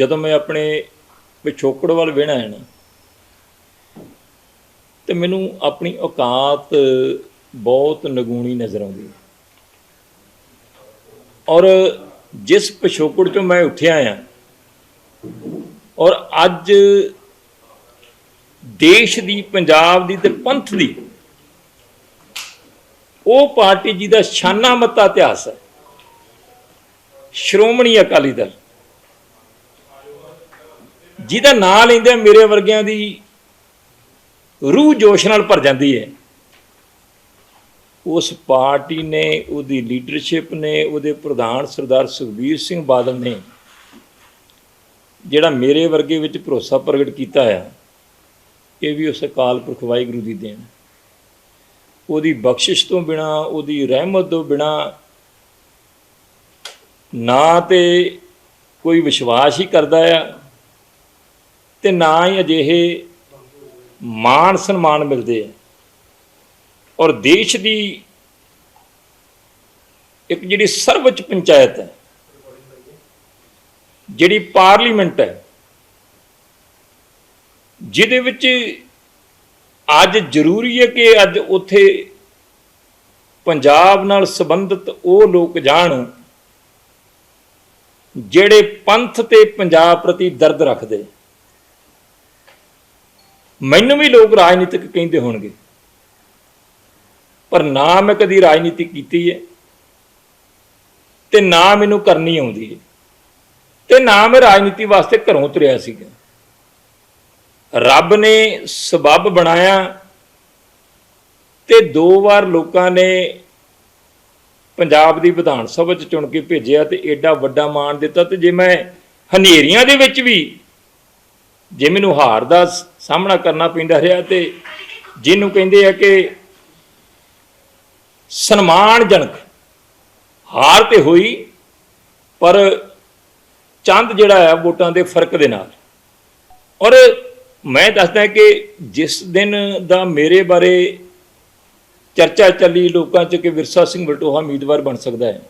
ਜਦੋਂ ਮੈਂ ਆਪਣੇ ਪਿਛੋਕੜ ਵੱਲ ਵੇਣਾ ਹੈ ਨਾ, ਤੇ ਮੈਨੂੰ ਆਪਣੀ ਔਕਾਤ ਬਹੁਤ ਨਗੂਣੀ ਨਜ਼ਰ ਆਉਂਦੀ ਹੈ। ਔਰ ਜਿਸ ਪਿਛੋਕੜ ਚੋਂ ਮੈਂ ਉੱਠਿਆ ਆ ਔਰ ਅੱਜ ਦੇਸ਼ ਦੀ, ਪੰਜਾਬ ਦੀ ਤੇ ਪੰਥ ਦੀ, ਉਹ ਪਾਰਟੀ ਜਿਹਦਾ ਸ਼ਾਨਾ ਮੱਤਾ ਇਤਿਹਾਸ ਹੈ। ਸ਼੍ਰੋਮਣੀ ਅਕਾਲੀ ਦਲ। ਜਿਹਦਾ ਨਾਂ ਲੈਂਦੇ ਮੇਰੇ ਵਰਗਿਆਂ ਦੀ ਰੂਹ ਜੋਸ਼ ਨਾਲ ਭਰ ਜਾਂਦੀ ਹੈ। ਉਸ ਪਾਰਟੀ ਨੇ, ਉਹਦੀ ਲੀਡਰਸ਼ਿਪ ਨੇ, ਉਹਦੇ ਪ੍ਰਧਾਨ ਸਰਦਾਰ ਸੁਖਬੀਰ ਸਿੰਘ ਬਾਦਲ ਨੇ ਜਿਹੜਾ ਮੇਰੇ ਵਰਗੇ ਵਿੱਚ ਭਰੋਸਾ ਪ੍ਰਗਟ ਕੀਤਾ ਆ ਇਹ ਵੀ ਉਸ ਅਕਾਲ ਪੁਰਖ ਵਾਹਿਗੁਰੂ ਦੀ ਦੇਣ। ਉਹਦੀ ਬਖਸ਼ਿਸ਼ ਤੋਂ ਬਿਨਾ, ਉਹਦੀ ਰਹਿਮਤ ਤੋਂ ਬਿਨਾ ਨਾ ਤੇ ਕੋਈ ਵਿਸ਼ਵਾਸ ਹੀ ਕਰਦਾ ਆ ਤੇ ਨਾ ਹੀ ਅਜਿਹੇ ਮਾਣ ਸਨਮਾਨ ਮਿਲਦੇ ਆ। ਔਰ ਦੇਸ਼ ਦੀ ਇੱਕ ਜਿਹੜੀ ਸਰਵਉੱਚ ਪੰਚਾਇਤ ਹੈ, ਜਿਹੜੀ ਪਾਰਲੀਮੈਂਟ ਹੈ, ਜਿਹਦੇ ਵਿੱਚ ਅੱਜ ਜ਼ਰੂਰੀ ਹੈ ਕਿ ਅੱਜ ਉੱਥੇ ਪੰਜਾਬ ਨਾਲ ਸੰਬੰਧਿਤ ਉਹ ਲੋਕ ਜਾਣ, ਜਿਹੜੇ ਪੰਥ ਤੇ ਪੰਜਾਬ ਪ੍ਰਤੀ ਦਰਦ ਰੱਖਦੇ। ਮੈਨੂੰ ਵੀ ਲੋਕ ਰਾਜਨੀਤਿਕ ਕਹਿੰਦੇ ਹੋਣਗੇ। ਪਰ ਨਾ ਮੈਂ ਕਦੀ ਰਾਜਨੀਤੀ ਕੀਤੀ ਹੈ ਤੇ ਨਾ ਮੈਨੂੰ ਕਰਨੀ ਆਉਂਦੀ ਹੈ ਤੇ ਨਾ ਮੈਂ ਰਾਜਨੀਤੀ ਵਾਸਤੇ ਘਰੋਂ ਤੁਰਿਆ ਸੀਗਾ। ਰੱਬ ਨੇ ਸਬਬ ਬਣਾਇਆ ਤੇ ਦੋ ਵਾਰ ਲੋਕਾਂ ਨੇ ਪੰਜਾਬ ਦੀ ਵਿਧਾਨ ਸਭਾ ਚ ਚੁਣ ਕੇ ਭੇਜਿਆ ਤੇ ਐਡਾ ਵੱਡਾ ਮਾਣ ਦਿੱਤਾ, ਤੇ ਜੇ ਮੈਂ ਹਨੇਰੀਆਂ ਦੇ ਵਿੱਚ ਵੀ ਜੇ ਮੈਨੂੰ ਹਾਰ ਦਾ ਸਾਹਮਣਾ ਕਰਨਾ ਪੈਂਦਾ ਰਿਹਾ ਤੇ ਜਿਹਨੂੰ ਕਹਿੰਦੇ ਆ ਕਿ ਸਨਮਾਨਜਨਕ ਹਾਰ ਤੇ ਹੋਈ, ਪਰ ਚੰਦ ਜਿਹੜਾ ਆ ਵੋਟਾਂ ਦੇ ਫ਼ਰਕ ਦੇ ਨਾਲ। ਔਰ ਮੈਂ ਦੱਸਦਾ ਕਿ ਜਿਸ ਦਿਨ ਦਾ ਮੇਰੇ ਬਾਰੇ ਚਰਚਾ ਚੱਲੀ ਲੋਕਾਂ 'ਚ ਕਿ ਵਿਰਸਾ ਸਿੰਘ ਬਲਟੋਹਾ ਉਮੀਦਵਾਰ ਬਣ ਸਕਦਾ ਹੈ,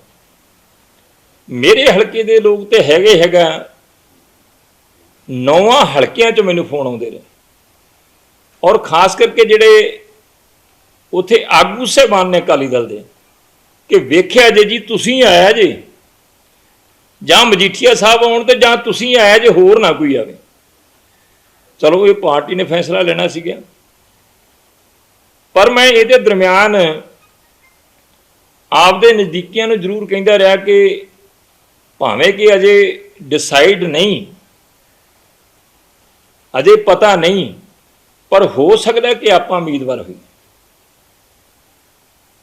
ਮੇਰੇ ਹਲਕੇ ਦੇ ਲੋਕ ਤੇ ਹੈਗੇ ਹੈਗਾ ਨੌਵਾਂ ਹਲਕਿਆਂ 'ਚ ਮੈਨੂੰ ਫੋਨ ਆਉਂਦੇ ਰਹੇ। ਔਰ ਖਾਸ ਕਰਕੇ ਜਿਹੜੇ ਉਥੇ ਆਗੂ ਸਹਿਬਾਨ ਨੇ ਅਕਾਲੀ ਦਲ ਦੇ, ਕਿ ਵੇਖਿਆ ਜੇ ਜੀ ਤੁਸੀਂ ਆਇਆ ਜੇ, ਜਾਂ ਮਜੀਠੀਆ ਸਾਹਿਬ ਆਉਣ ਤੇ ਜਾਂ ਤੁਸੀਂ ਆਇਆ ਜੇ, ਹੋਰ ਨਾ ਕੋਈ ਆਵੇ। ਚਲੋ ਇਹ ਪਾਰਟੀ ਨੇ ਫੈਸਲਾ ਲੈਣਾ ਸੀਗਾ। ਪਰ ਮੈਂ ਇਹਦੇ ਦਰਮਿਆਨ ਆਪਦੇ ਨਜ਼ਦੀਕੀਆਂ ਨੂੰ ਜ਼ਰੂਰ ਕਹਿੰਦਾ ਰਿਹਾ ਕਿ ਭਾਵੇਂ ਕਿ ਅਜੇ ਡਿਸਾਈਡ ਨਹੀਂ ਅਜੇ ਪਤਾ ਨਹੀਂ, ਪਰ ਹੋ ਸਕਦਾ ਕਿ ਆਪਾਂ ਉਮੀਦਵਾਰ ਹੋਈਏ।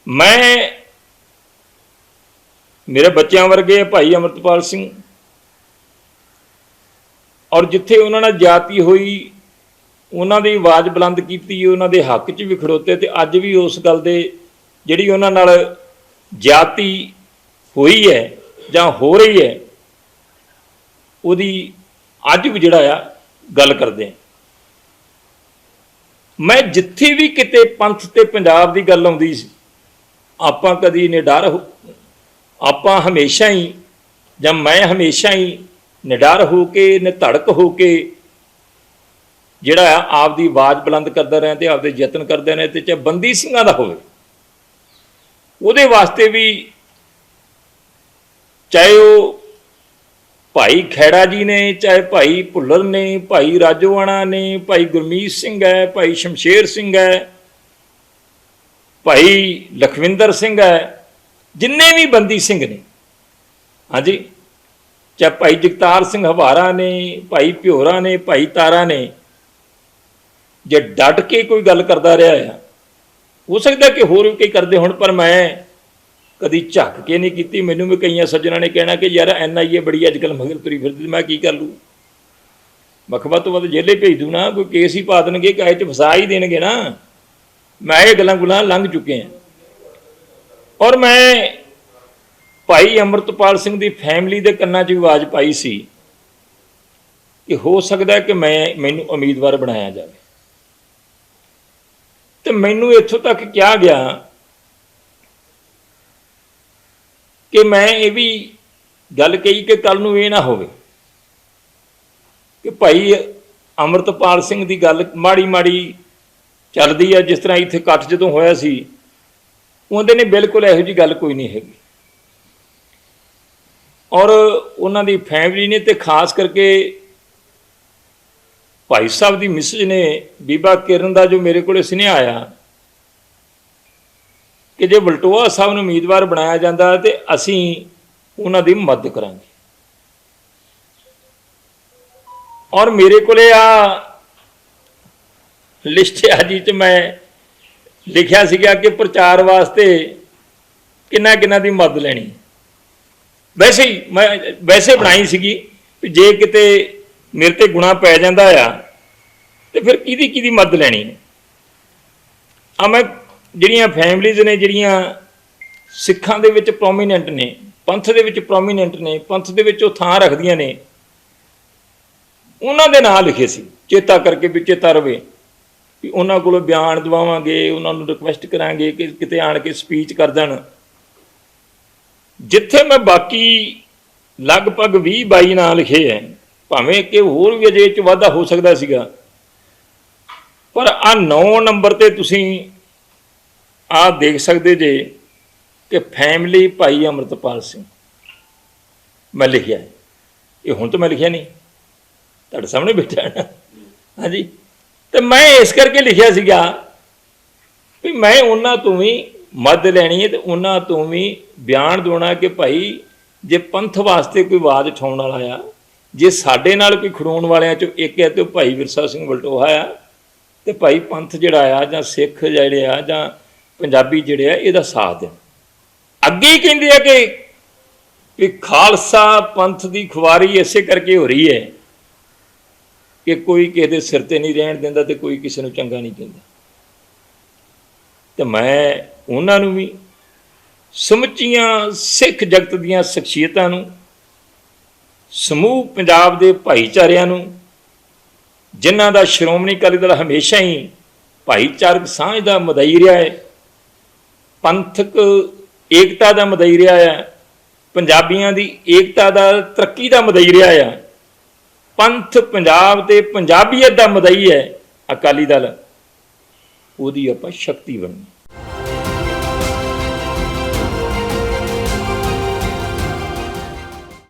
ਮੈਂ, ਮੇਰੇ ਬੱਚਿਆਂ ਵਰਗੇ ਭਾਈ ਅਮਰਤਪਾਲ ਸਿੰਘ ਔਰ ਜਿੱਥੇ ਉਹਨਾਂ ਨਾਲ ਜਾਤੀ ਹੋਈ, ਉਹਨਾਂ ਦੀ ਆਵਾਜ਼ ਬੁਲੰਦ ਕੀਤੀ, ਉਹਨਾਂ ਦੇ ਹੱਕ 'ਚ ਵੀ ਖੜੋਤੇ ਤੇ ਅੱਜ ਵੀ ਉਸ ਗੱਲ ਦੇ ਜਿਹੜੀ ਉਹਨਾਂ ਨਾਲ ਜਾਤੀ ਹੋਈ ਹੈ ਜਾਂ ਹੋ ਰਹੀ ਹੈ, ਉਹਦੀ ਅੱਜ ਵੀ ਜਿਹੜਾ ਆ ਗੱਲ ਕਰਦੇ ਹਾਂ। ਮੈਂ ਜਿੱਥੇ ਵੀ ਕਿਤੇ ਪੰਥ ਤੇ ਪੰਜਾਬ ਦੀ ਗੱਲ ਆਉਂਦੀ ਸੀ, ਆਪਾਂ ਕਦੀ ਨਿਡਰ ਹੋ- ਆਪਾਂ ਹਮੇਸ਼ਾ ਹੀ, ਜਾਂ ਮੈਂ ਹਮੇਸ਼ਾ ਹੀ ਨਿਡਰ ਹੋ ਕੇ ਨਿਧੜਕ ਹੋ ਕੇ ਜਿਹੜਾ ਆ ਆਪਦੀ ਆਵਾਜ਼ ਬੁਲੰਦ ਕਰਦਾ ਰਿਹਾ ਤੇ ਆਪਦੇ ਯਤਨ ਕਰਦੇ ਰਹੇ ਤੇ ਚਾਹੇ ਬੰਦੀ ਸਿੰਘਾਂ ਦਾ ਹੋਵੇ। ਉਹਦੇ ਵਾਸਤੇ ਵੀ ਚਾਹੇ ਉਹ ਭਾਈ ਖੈੜਾ ਜੀ ਨੇ, ਚਾਹੇ ਭਾਈ ਭੁੱਲਰ ਨੇ, ਭਾਈ ਰਾਜੋਆਣਾ ਨੇ, ਭਾਈ ਗੁਰਮੀਤ ਸਿੰਘ ਹੈ, ਭਾਈ ਸ਼ਮਸ਼ੇਰ ਸਿੰਘ ਹੈ, ਭਾਈ ਲਖਵਿੰਦਰ ਸਿੰਘ ਹੈ, ਜਿੰਨੇ ਵੀ ਬੰਦੀ ਸਿੰਘ ਨੇ। ਹਾਂਜੀ? ਚਾਹੇ ਭਾਈ ਜਗਤਾਰ ਸਿੰਘ ਹਵਾਰਾ ਨੇ, ਭਾਈ ਭਿਓਰਾ ਨੇ, ਭਾਈ ਤਾਰਾ ਨੇ, ਜੇ ਡਟ ਕੇ ਕੋਈ ਗੱਲ ਕਰਦਾ ਰਿਹਾ ਆ, ਹੋ ਸਕਦਾ ਕਿ ਹੋਰ ਵੀ ਕਈ ਕਰਦੇ ਹੋਣ, ਪਰ ਮੈਂ ਕਦੀ ਝੱਕ ਕੇ ਨਹੀਂ ਕੀਤੀ, ਮੈਨੂੰ ਵੀ ਕਈਆਂ ਸੱਜਣਾ ਨੇ ਕਹਿਣਾ ਕਿ ਯਾਰ ਐਨਆਈਏ ਬੜੀ ਅੱਜ ਕੱਲ ਮਗਰ ਤੁਰੀ ਫਿਰਦੀ ਮੈਂ ਕੀ ਕਰ ਲੂ ਵੱਖ-ਵੱਖ ਤੋਂ ਵੱਧ ਜੇਲੇ ਭੇਜ ਦੂ ਨਾ, ਕੋਈ ਕੇਸ ਹੀ ਪਾ ਦੇਣਗੇ, ਕਾਇ ਚ ਫਸਾ ਹੀ ਦੇਣਗੇ ਨਾ। ਮੈਂ ਇਹ ਗੱਲਾਂ ਗੁਲਾਂ ਲੰਘ ਚੁੱਕੇ ਹਾਂ ਔਰ ਮੈਂ ਭਾਈ ਅਮਰਤਪਾਲ ਸਿੰਘ ਦੀ ਫੈਮਿਲੀ ਦੇ ਕੰਨਾਂ 'ਚ ਆਵਾਜ਼ ਪਾਈ ਸੀ ਕਿ ਹੋ ਸਕਦਾ ਕਿ ਮੈਂ ਮੈਨੂੰ ਉਮੀਦਵਾਰ ਬਣਾਇਆ ਜਾਵੇ। ਤੇ ਮੈਨੂੰ ਇੱਥੋਂ ਤੱਕ ਕਿਹਾ ਗਿਆ ਕਿ ਮੈਂ ਇਹ ਵੀ ਗੱਲ ਕਹੀ ਕਿ ਕੱਲ ਨੂੰ ਇਹ ਨਾ ਹੋਵੇ। ਕਿ ਭਾਈ ਅਮਰਤਪਾਲ ਸਿੰਘ ਦੀ ਗੱਲ ਮਾੜੀ ਮਾੜੀ ਚੱਲਦੀ ਆ, ਜਿਸ ਤਰ੍ਹਾਂ ਇੱਥੇ ਇਕੱਠ ਜਦੋਂ ਹੋਇਆ ਸੀ, ਉਹਦੇ ਨੇ ਬਿਲਕੁਲ ਇਹੋ ਜੀ ਗੱਲ ਕੋਈ ਨਹੀਂ ਹੈਗੀ। ਔਰ ਉਹਨਾਂ ਦੀ ਫੈਮਿਲੀ ਨੇ ਤੇ ਖਾਸ ਕਰਕੇ ਭਾਈ ਸਾਹਿਬ ਦੀ ਮਿਸਜ ਨੇ ਬੀਬਾ ਕਿਰਨ ਦਾ ਜੋ ਮੇਰੇ ਕੋਲੇ ਸੁਨੇਹਾ ਆਇਆ ਕਿ ਜੇ ਬਲਟੋਆ ਸਾਹਿਬ ਨੂੰ ਉਮੀਦਵਾਰ ਬਣਾਇਆ ਜਾਂਦਾ ਤੇ ਅਸੀਂ ਉਹਨਾਂ ਦੀ ਮਦਦ ਕਰਾਂਗੇ। ਔਰ ਮੇਰੇ ਕੋਲੇ ਆ ਲਿਸਟ ਆ ਜੀ ਚ ਮੈਂ ਲਿਖਿਆ ਸੀਗਾ ਕਿ ਪ੍ਰਚਾਰ ਵਾਸਤੇ ਕਿੰਨਾ ਕਿੰਨਾ ਦੀ ਮਦਦ ਲੈਣੀ। ਵੈਸੇ ਹੀ ਮੈਂ ਵੈਸੇ ਬਣਾਈ ਸੀਗੀ ਵੀ ਜੇ ਕਿਤੇ ਮੇਰੇ ਤੇ ਗੁਣਾ ਪੈ ਜਾਂਦਾ ਆ ਤੇ ਫਿਰ ਕਿਹਦੀ ਕਿਹਦੀ ਮਦਦ ਲੈਣੀ। ਆ ਮੈਂ ਜਿਹੜੀਆਂ ਫੈਮਲੀਜ਼ ਨੇ, ਜਿਹੜੀਆਂ ਸਿੱਖਾਂ ਦੇ ਵਿੱਚ ਪ੍ਰੋਮੀਨੈਂਟ ਨੇ, ਪੰਥ ਦੇ ਵਿੱਚ ਪ੍ਰੋਮੀਨੈਂਟ ਨੇ, ਪੰਥ ਦੇ ਵਿੱਚ ਉਹ ਥਾਂ ਰੱਖਦੀਆਂ ਨੇ, ਉਹਨਾਂ ਦੇ ਨਾਂ ਲਿਖੇ ਸੀ, ਚੇਤਾ ਕਰਕੇ ਵੀ ਚੇਤਾ ਰਵੇ ਵੀ ਉਹਨਾਂ ਕੋਲੋਂ ਬਿਆਨ ਦਵਾਵਾਂਗੇ, ਉਹਨਾਂ ਨੂੰ ਰਿਕਵੈਸਟ ਕਰਾਂਗੇ ਕਿ ਕਿਤੇ ਆਣ ਕੇ ਸਪੀਚ ਕਰ ਦੇਣ। ਜਿੱਥੇ ਮੈਂ ਬਾਕੀ ਲਗਭਗ 20 22 ਨਾਂ ਲਿਖੇ ਐ, ਭਾਵੇਂ ਕਿ ਹੋਰ ਵੀ ਅਜੇ ਚ ਵਾਧਾ ਹੋ ਸਕਦਾ ਸੀਗਾ, ਪਰ ਆ 9 ਨੰਬਰ ਤੇ ਤੁਸੀਂ ਆ ਦੇਖ ਸਕਦੇ ਜੇ ਕਿ ਫੈਮਿਲੀ ਭਾਈ ਅਮਰਤਪਾਲ ਸਿੰਘ। ਮੈਂ ਲਿਖਿਆ ਇਹ ਹੁਣ ਤਾਂ ਮੈਂ ਲਿਖਿਆ ਨਹੀਂ। ਤੁਹਾਡੇ ਸਾਹਮਣੇ ਬੈਠਾ ਹੈ ਹਾਂਜੀ। ਤੇ ਮੈਂ ਇਸ ਕਰਕੇ ਲਿਖਿਆ ਸੀਗਾ ਵੀ ਮੈਂ ਉਹਨਾਂ ਤੋਂ ਵੀ ਮਦਦ ਲੈਣੀ ਹੈ ਤੇ ਉਹਨਾਂ ਤੋਂ ਵੀ ਬਿਆਨ ਦੇਣਾ ਕਿ ਭਾਈ ਜੇ ਪੰਥ ਵਾਸਤੇ ਕੋਈ ਆਵਾਜ਼ ਉਠਾਉਣ ਵਾਲਾ ਆ, ਜੇ ਸਾਡੇ ਨਾਲ ਕੋਈ ਖੜੋਣ ਵਾਲਿਆਂ ਚੋਂ ਇੱਕ ਹੈ ਤੇ ਉਹ ਭਾਈ ਵਿਰਸਾ ਸਿੰਘ ਬਲਟੋਹਾ ਆ, ਤੇ ਭਾਈ ਪੰਥ ਜਿਹੜਾ ਆ ਜਾਂ ਸਿੱਖ ਜਿਹੜੇ ਆ ਜਾਂ ਪੰਜਾਬੀ ਜਿਹੜੇ ਆ, ਇਹਦਾ ਸਾਥ ਦੇਣ। ਅੱਗੇ ਹੀ ਕਹਿੰਦੇ ਆ ਕਿ ਵੀ ਖਾਲਸਾ ਪੰਥ ਦੀ ਖੁਵਾਰੀ ਇਸੇ ਕਰਕੇ ਹੋ ਰਹੀ ਹੈ ਕਿ ਕੋਈ ਕਿਸੇ ਦੇ ਸਿਰ ਤੇ ਨਹੀਂ ਰਹਿਣ ਦਿੰਦਾ ਤੇ ਕੋਈ ਕਿਸੇ ਨੂੰ ਚੰਗਾ ਨਹੀਂ ਕਹਿੰਦਾ ਤੇ ਮੈਂ ਉਹਨਾਂ ਨੂੰ ਵੀ ਸਮੁੱਚੀਆਂ ਸਿੱਖ ਜਗਤ ਦੀਆਂ ਸ਼ਖਸੀਅਤਾਂ ਨੂੰ, ਸਮੂਹ ਪੰਜਾਬ ਦੇ ਭਾਈਚਾਰਿਆਂ ਨੂੰ, ਜਿਨ੍ਹਾਂ ਦਾ ਸ਼੍ਰੋਮਣੀ ਅਕਾਲੀ ਦਲ ਹਮੇਸ਼ਾ ਹੀ ਭਾਈਚਾਰਕ ਸਾਂਝ ਦਾ ਮਦਈ ਰਿਹਾ ਹੈ ਪੰਥਕ ਏਕਤਾ ਦਾ ਮਦਈ ਰਿਹਾ ਆ, ਪੰਜਾਬੀਆਂ ਦੀ ਏਕਤਾ ਦਾ, ਤਰੱਕੀ ਦਾ ਮਦਈ ਰਿਹਾ ਆ। ਪੰਥ ਪੰਜਾਬ ਤੇ ਪੰਜਾਬੀਅਤ ਦਾ ਮਦਈ ਹੈ ਅਕਾਲੀ ਦਲ। ਉਹਦੀ ਆਪਾਂ ਸ਼ਕਤੀ ਬਣਨੀ।